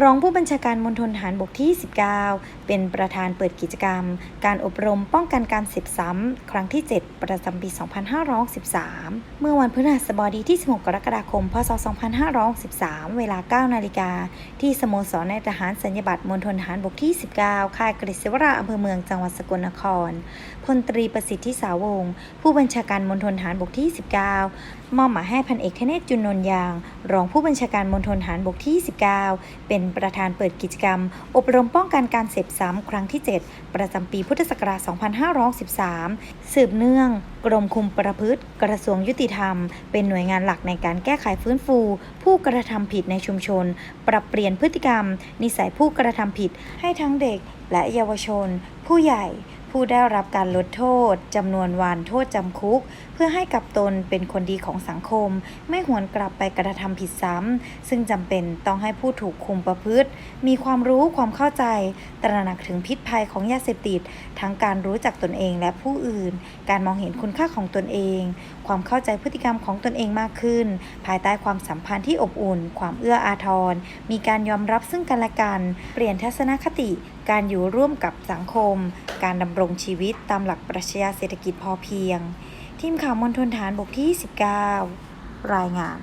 รองผู้บัญชาการมณฑลฐานบกที่ 19 เป็นประธานเปิดกิจกรรม การอบรมป้องกันการเสพซ้ำ ครั้งที่ 7 ประจำปี 2513 เมื่อวันพฤหัสบดีที่ 16 กรกฎาคม พศ 2513 เวลา 9 นาฬิกา ที่สโมสรในทหารสัญญบัตรมณฑลฐานบกที่ 19 ค่ายกฤษวราอำเภอเมืองจังหวัดสกลนคร พลตรีประสิทธิสาวงศ์ผู้บัญชาการมณฑลฐานบกที่ 19 มอบหมายให้พันเอกเทเนศจุนนนยาง รองผู้บัญชาการมณฑลฐานบกที่ 19 เป็นประธานเปิดกิจกรรม อบรมป้องกันการเสพซ้ำครั้งที่ 7 ประจำปีพุทธศักราช 2513 สืบเนื่อง กรมคุมประพฤติ กระทรวงยุติธรรม เป็นหน่วยงานหลักในการแก้ไขฟื้นฟู ผู้กระทำผิดในชุมชน ปรับเปลี่ยนพฤติกรรม นิสัยผู้กระทำผิดให้ทั้งเด็กและเยาวชน ผู้ใหญ่ ผู้ได้รับการลดโทษจำนวนวันโทษจำคุก เพื่อให้กับตนเป็นคนดีของสังคม ไม่หวนกลับไปกระทำผิดซ้ำซึ่งจำเป็นต้องให้ผู้ถูกคุมประพฤติ มีความรู้ความเข้าใจ ตระหนักถึงพิษภัยของยาเสพติด ทั้งการรู้จักตนเองและผู้อื่น การมองเห็นคุณค่าของตนเอง ความเข้าใจพฤติกรรมของตนเองมากขึ้น ภายใต้ความสัมพันธ์ที่อบอุ่น ความเอื้ออาทร มีการยอมรับซึ่งกันและกัน เปลี่ยนทัศนคติการอยู่ร่วมกับสังคม การดำรงชีวิตตามหลักปรัชญาเศรษฐกิจพอเพียง ทีมข่าวมณฑลฐานบกที่ 19 รายงาน